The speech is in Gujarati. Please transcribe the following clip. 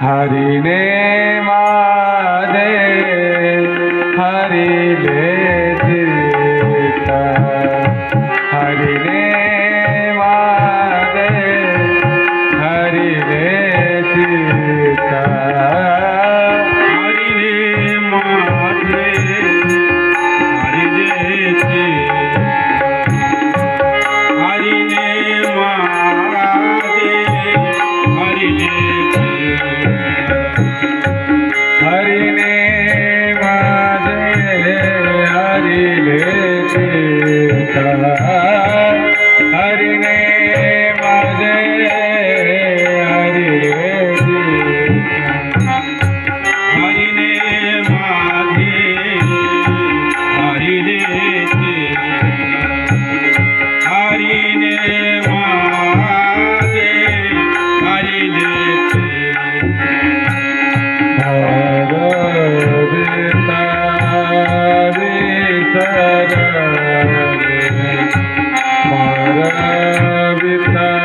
હરિને મા Bhagavad Gita